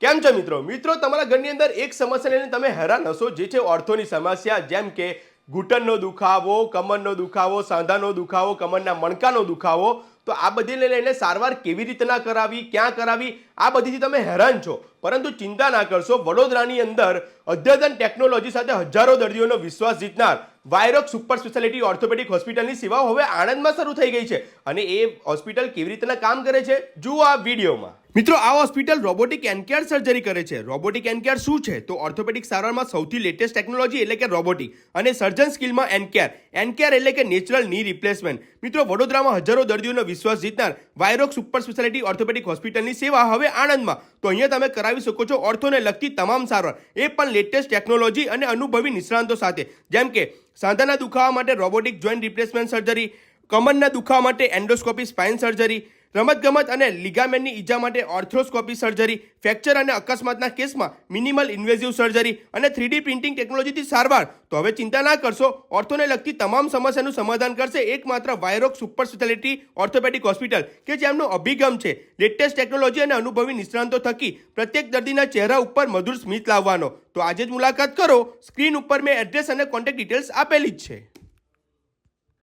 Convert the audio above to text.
કેમ છો મિત્રો? મિત્રો, તમારા ઘરની અંદર એક સમસ્યા લઈને તમે હેરાન હશો, જે છે ઓર્થોની સમસ્યા, જેમ કે ઘૂંટણનો દુખાવો, કમરનો દુખાવો, સાંધાનો દુખાવો, કમરના મણકાનો દુખાવો. તો આ બધી લઈને સારવાર કેવી રીતના કરાવી, ક્યાં કરાવી, આ બધીથી તમે હેરાન છો. પરંતુ ચિંતા ના કરશો, વડોદરાની અંદર અદ્યતન ટેકનોલોજી સાથે હજારો દર્દીઓનો વિશ્વાસ જીતનાર વાયરોક સુપર સ્પેશિયાલિટી ઓર્થોપેડિક હોસ્પિટલની સેવાઓ હવે આણંદમાં શરૂ થઈ ગઈ છે. અને એ હોસ્પિટલ કેવી રીતના કામ કરે છે? જુઓ આ વિડીયોમાં. મિત્રો, આ હોસ્પિટલ રોબોટિક એનકેર સર્જરી કરે છે. રોબોટિક એનકેર શું છે? તો ઓર્થોપેડિક સારવારમાં સૌથી લેટેસ્ટ ટેકનોલોજી એટલે કે રોબોટિક અને સર્જન સ્કિલમાં એનકેર એનકેર એટલે કે નેચરલની રિપ્લેસમેન્ટ. મિત્રો, વડોદરામાં હજારો દર્દીઓનો વિશ્વાસ જીતનાર વાયરોક સુપર સ્પેશિયાલિટી ઓર્થોપેડિક હોસ્પિટલની સેવા હવે આણંદમાં. તો અહીંયા તમે કરાવી શકો છો ઓર્થોને લગતી તમામ સારવાર. એ પણ લેટેસ્ટ ટેકનોલોજી અને અનુભવી નિષ્ણાંતો સાથે. જેમ કે સાંધાના દુખાવા માટે રોબોટિક જોઈન્ટ રિપ્લેસમેન્ટ સર્જરી, કમરના દુખાવા માટે એન્ડોસ્કોપી સ્પાઇન સર્જરી રમતગમત અને લિગામેન્ટની ઈજા માટે ઓર્થ્રોસ્કોપી સર્જરી ફ્રેક્ચર અને અકસ્માતના કેસમાં મિનિમલ ઇન્વેઝિવ સર્જરી અને થ્રીડી પ્રિન્ટિંગ ટેકનોલોજીથી સારવાર. તો હવે ચિંતા ના કરશો ઓર્થોને લગતી તમામ સમસ્યાનું સમાધાન કરશે એકમાત્ર વાયરોક સુપર સ્પેશિયાલિટી ઓર્થોપેડિક હોસ્પિટલ કે જેમનો અભિગમ છે. લેટેસ્ટ ટેકનોલોજી અને અનુભવી નિષ્ણાંતો થકી પ્રત્યેક દર્દીના ચહેરા ઉપર મધુર સ્મિત લાવવાનો. તો આજે જ મુલાકાત કરો. સ્ક્રીન ઉપર મેં એડ્રેસ અને કોન્ટેક્ટ ડિટેલ્સ આપેલી જ છે.